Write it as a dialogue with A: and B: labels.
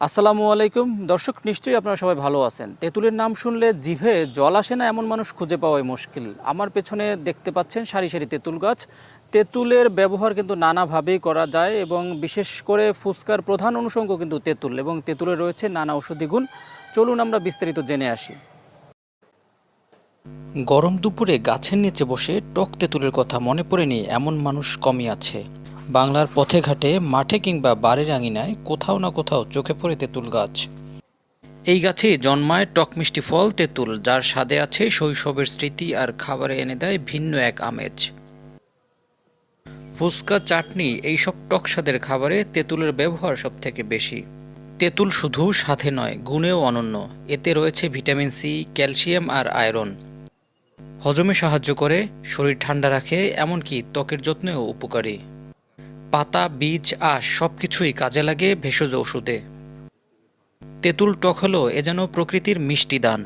A: আসসালামু আলাইকুম। দর্শক, নিশ্চয়ই আপনারা সবাই ভালো আছেন। তেঁতুলের নাম শুনলে জিভে জল আসে না এমন মানুষ খুঁজে পাওয়াই মুশকিল। আমার পেছনে দেখতে পাচ্ছেন সারি সারি তেঁতুল গাছ। তেঁতুলের ব্যবহার কিন্তু নানাভাবেই করা যায় এবং বিশেষ করে ফুচকার প্রধান অনুষঙ্গ কিন্তু তেঁতুল এবং তেঁতুলে রয়েছে নানা ঔষধি গুণ। চলুন আমরা বিস্তারিত জেনে আসি। গরম দুপুরে গাছের নিচে বসে টক তেঁতুলের কথা মনে পড়েনি এমন মানুষ কমই আছে। বাংলার পথে ঘাটে, মাঠে কিংবা বাড়ির আঙিনায় কোথাও না কোথাও চোখে পড়ে তেঁতুল গাছ। এই গাছে জন্মায় টক মিষ্টি ফল, তেঁতুল, যার স্বাদে আছে শৈশবের স্মৃতি আর খাবারে এনে দেয় ভিন্ন এক আমেজ। ফুচকা, চাটনি, এইসব টক স্বাদের খাবারে তেঁতুলের ব্যবহার সব থেকে বেশি। তেঁতুল শুধু সাথে নয়, গুণেও অনন্য। এতে রয়েছে ভিটামিন সি, ক্যালসিয়াম আর আয়রন। হজমে সাহায্য করে, শরীর ঠান্ডা রাখে, এমনকি ত্বকের যত্নেও উপকারী। পাতা, বীজ আঁশ সব কিছুই কাজে লাগে ভেষজ ওষুধে। তেঁতুল টক হলো এ যেন প্রকৃতির মিষ্টি দান।